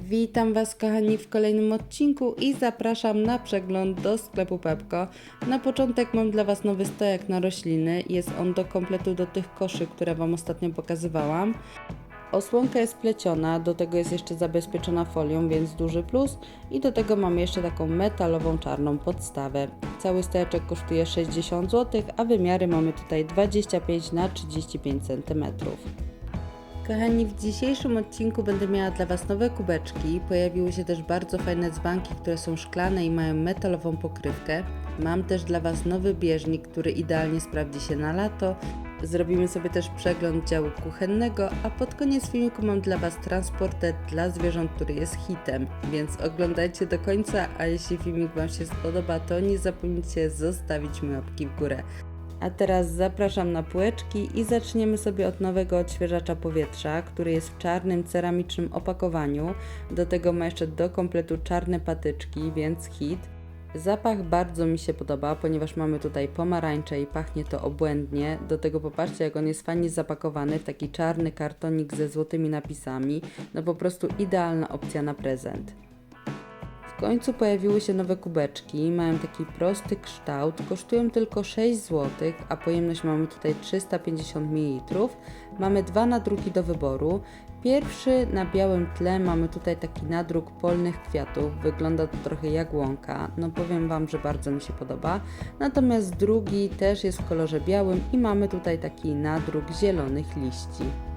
Witam Was kochani w kolejnym odcinku i zapraszam na przegląd do sklepu Pepko. Na początek mam dla Was nowy stojak na rośliny. Jest on do kompletu do tych koszy, które Wam ostatnio pokazywałam. Osłonka jest pleciona, do tego jest jeszcze zabezpieczona folią, więc duży plus. I do tego mamy jeszcze taką metalową czarną podstawę. Cały stojeczek kosztuje 60 zł, a wymiary mamy tutaj 25 na 35 cm. Kochani, w dzisiejszym odcinku będę miała dla Was nowe kubeczki. Pojawiły się też bardzo fajne dzbanki, które są szklane i mają metalową pokrywkę. Mam też dla Was nowy bieżnik, który idealnie sprawdzi się na lato. Zrobimy sobie też przegląd działu kuchennego, a pod koniec filmiku mam dla Was transporter dla zwierząt, który jest hitem, więc oglądajcie do końca, a jeśli filmik Wam się spodoba, to nie zapomnijcie zostawić mi łapki w górę. A teraz zapraszam na półeczki i zaczniemy sobie od nowego odświeżacza powietrza, który jest w czarnym ceramicznym opakowaniu. Do tego ma jeszcze do kompletu czarne patyczki, więc hit. Zapach bardzo mi się podoba, ponieważ mamy tutaj pomarańcze i pachnie to obłędnie. Do tego popatrzcie, jak on jest fajnie zapakowany w taki czarny kartonik ze złotymi napisami. No po prostu idealna opcja na prezent. Końcu pojawiły się nowe kubeczki, mają taki prosty kształt, kosztują tylko 6 zł, a pojemność mamy tutaj 350 ml. Mamy dwa nadruki do wyboru. Pierwszy na białym tle mamy tutaj taki nadruk polnych kwiatów, wygląda to trochę jak łąka, no powiem Wam, że bardzo mi się podoba. Natomiast drugi też jest w kolorze białym i mamy tutaj taki nadruk zielonych liści.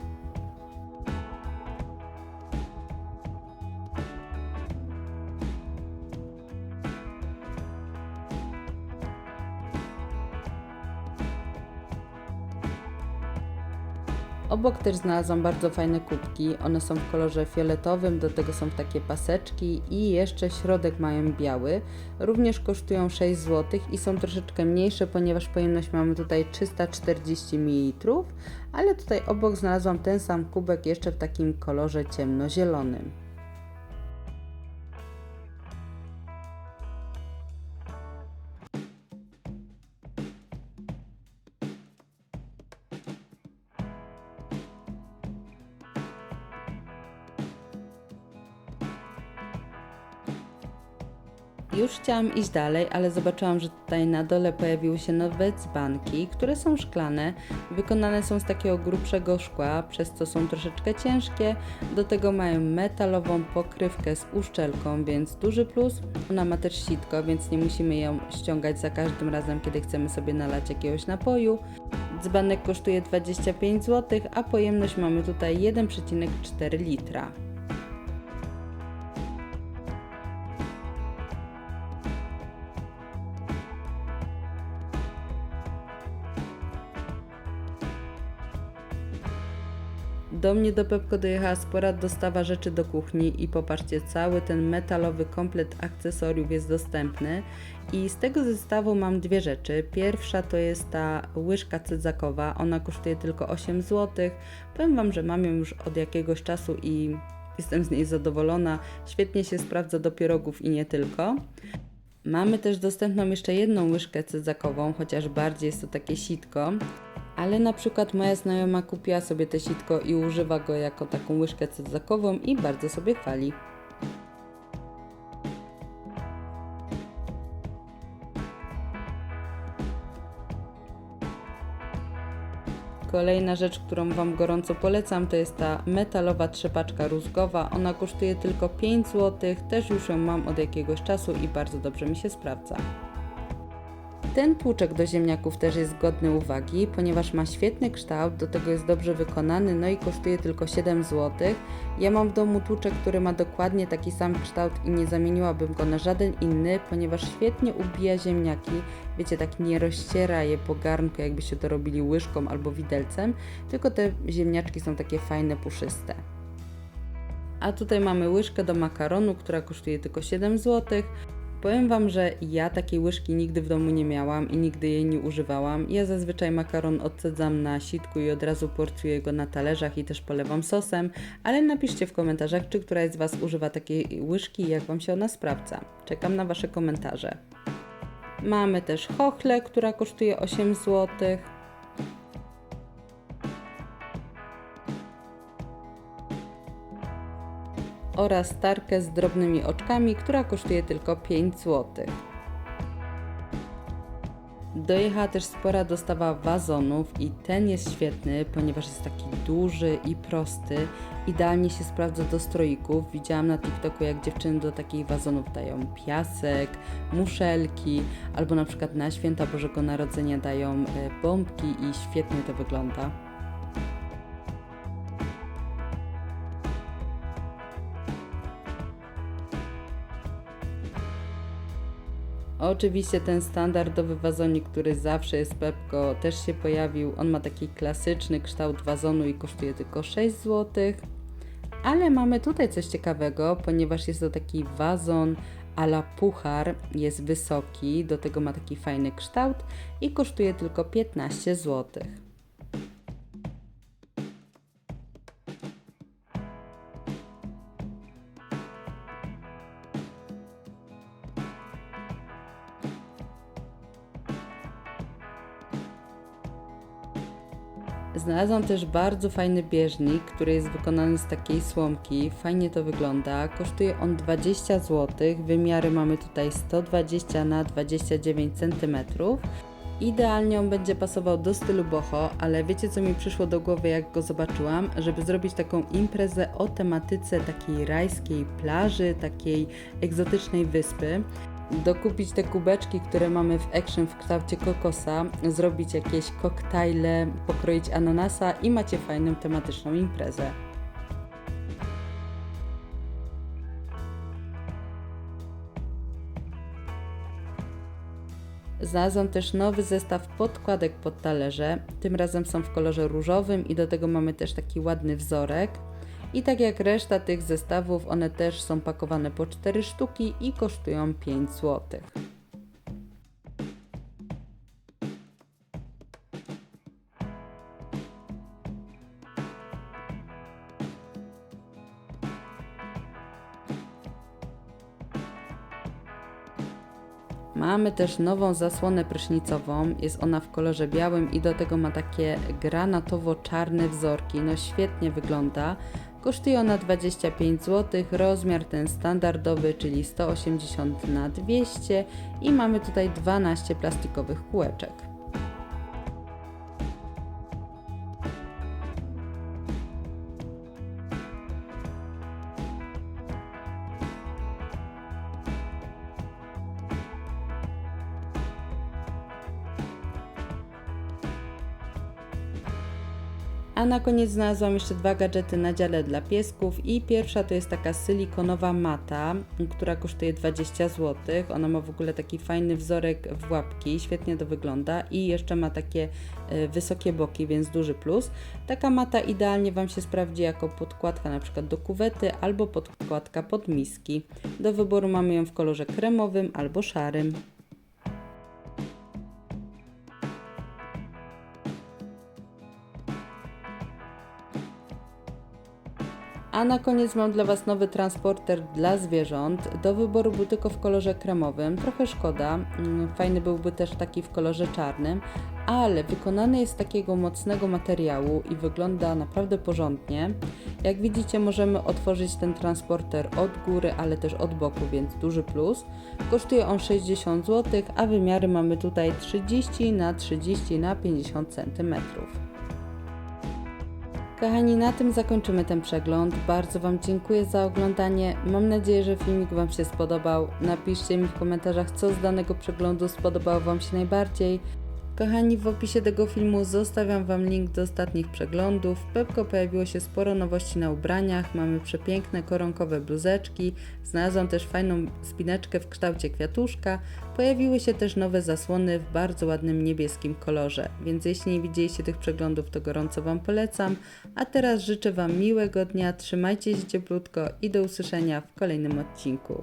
Obok też znalazłam bardzo fajne kubki. One są w kolorze fioletowym, do tego są takie paseczki i jeszcze środek mają biały. Również kosztują 6 zł i są troszeczkę mniejsze, ponieważ pojemność mamy tutaj 340 ml, ale tutaj obok znalazłam ten sam kubek jeszcze w takim kolorze ciemnozielonym. Już chciałam iść dalej, ale zobaczyłam, że tutaj na dole pojawiły się nowe dzbanki, które są szklane. Wykonane są z takiego grubszego szkła, przez co są troszeczkę ciężkie. Do tego mają metalową pokrywkę z uszczelką, więc duży plus. Ona ma też sitko, więc nie musimy ją ściągać za każdym razem, kiedy chcemy sobie nalać jakiegoś napoju. Dzbanek kosztuje 25 zł, a pojemność mamy tutaj 1,4 litra. Do mnie do Pepko dojechała spora dostawa rzeczy do kuchni i popatrzcie, cały ten metalowy komplet akcesoriów jest dostępny i z tego zestawu mam dwie rzeczy. Pierwsza to jest ta łyżka cydzakowa, ona kosztuje tylko 8 zł. Powiem Wam, że mam ją już od jakiegoś czasu i jestem z niej zadowolona. Świetnie się sprawdza do pierogów i nie tylko. Mamy też dostępną jeszcze jedną łyżkę cydzakową, chociaż bardziej jest to takie sitko. Ale na przykład moja znajoma kupiła sobie te sitko i używa go jako taką łyżkę cydzakową i bardzo sobie chwali. Kolejna rzecz, którą Wam gorąco polecam, to jest ta metalowa trzepaczka rózgowa. Ona kosztuje tylko 5 zł, też już ją mam od jakiegoś czasu i bardzo dobrze mi się sprawdza. Ten tłuczek do ziemniaków też jest godny uwagi, ponieważ ma świetny kształt, do tego jest dobrze wykonany, no i kosztuje tylko 7 zł. Ja mam w domu tłuczek, który ma dokładnie taki sam kształt i nie zamieniłabym go na żaden inny, ponieważ świetnie ubija ziemniaki. Wiecie, tak nie rozciera je po garnku, jakbyście to robili łyżką albo widelcem, tylko te ziemniaczki są takie fajne, puszyste. A tutaj mamy łyżkę do makaronu, która kosztuje tylko 7 zł. Powiem Wam, że ja takiej łyżki nigdy w domu nie miałam i nigdy jej nie używałam. Ja zazwyczaj makaron odsadzam na sitku i od razu porcjuję go na talerzach i też polewam sosem, ale napiszcie w komentarzach, czy któraś z Was używa takiej łyżki i jak Wam się ona sprawdza. Czekam na Wasze komentarze. Mamy też chochlę, która kosztuje 8 zł. Oraz tarkę z drobnymi oczkami, która kosztuje tylko 5 zł. Dojechała też spora dostawa wazonów i ten jest świetny, ponieważ jest taki duży i prosty. Idealnie się sprawdza do stroików. Widziałam na TikToku, jak dziewczyny do takich wazonów dają piasek, muszelki, albo na przykład na święta Bożego Narodzenia dają e, bombki i świetnie to wygląda. Oczywiście ten standardowy wazonik, który zawsze jest Pepko, też się pojawił. On ma taki klasyczny kształt wazonu i kosztuje tylko 6 zł. Ale mamy tutaj coś ciekawego, ponieważ jest to taki wazon a la puchar, jest wysoki, do tego ma taki fajny kształt i kosztuje tylko 15 zł. Znalazłam też bardzo fajny bieżnik, który jest wykonany z takiej słomki. Fajnie to wygląda. Kosztuje on 20 zł. Wymiary mamy tutaj 120 na 29 cm. Idealnie on będzie pasował do stylu boho, ale wiecie co mi przyszło do głowy jak go zobaczyłam? Żeby zrobić taką imprezę o tematyce takiej rajskiej plaży, takiej egzotycznej wyspy dokupić te kubeczki, które mamy w Action w kształcie kokosa, zrobić jakieś koktajle, pokroić ananasa i macie fajną tematyczną imprezę. Znalazłam też nowy zestaw podkładek pod talerze. Tym razem są w kolorze różowym i do tego mamy też taki ładny wzorek. I tak jak reszta tych zestawów, one też są pakowane po 4 sztuki i kosztują 5 zł. Mamy też nową zasłonę prysznicową. Jest ona w kolorze białym i do tego ma takie granatowo-czarne wzorki. No świetnie wygląda. Kosztuje ona 25 zł, rozmiar ten standardowy, czyli 180 na 200 i mamy tutaj 12 plastikowych kółeczek. A na koniec znalazłam jeszcze dwa gadżety na dziale dla piesków i pierwsza to jest taka silikonowa mata, która kosztuje 20 zł. Ona ma w ogóle taki fajny wzorek w łapki, świetnie to wygląda i jeszcze ma takie y, wysokie boki, więc duży plus. Taka mata idealnie Wam się sprawdzi jako podkładka na przykład do kuwety albo podkładka pod miski. Do wyboru mamy ją w kolorze kremowym albo szarym. A na koniec mam dla Was nowy transporter dla zwierząt. Do wyboru był tylko w kolorze kremowym. Trochę szkoda. Mm, fajny byłby też taki w kolorze czarnym, ale wykonany jest z takiego mocnego materiału i wygląda naprawdę porządnie. Jak widzicie, możemy otworzyć ten transporter od góry, ale też od boku, więc duży plus. Kosztuje on 60 zł, a wymiary mamy tutaj 30 na 30 na 50 cm. Kochani, na tym zakończymy ten przegląd. Bardzo Wam dziękuję za oglądanie. Mam nadzieję, że filmik Wam się spodobał. Napiszcie mi w komentarzach, co z danego przeglądu spodobało Wam się najbardziej. Kochani, w opisie tego filmu zostawiam Wam link do ostatnich przeglądów. W Pepko pojawiło się sporo nowości na ubraniach. Mamy przepiękne koronkowe bluzeczki. Znalazłam też fajną spineczkę w kształcie kwiatuszka. Pojawiły się też nowe zasłony w bardzo ładnym niebieskim kolorze. Więc jeśli nie widzieliście tych przeglądów, to gorąco Wam polecam. A teraz życzę Wam miłego dnia, trzymajcie się cieplutko i do usłyszenia w kolejnym odcinku.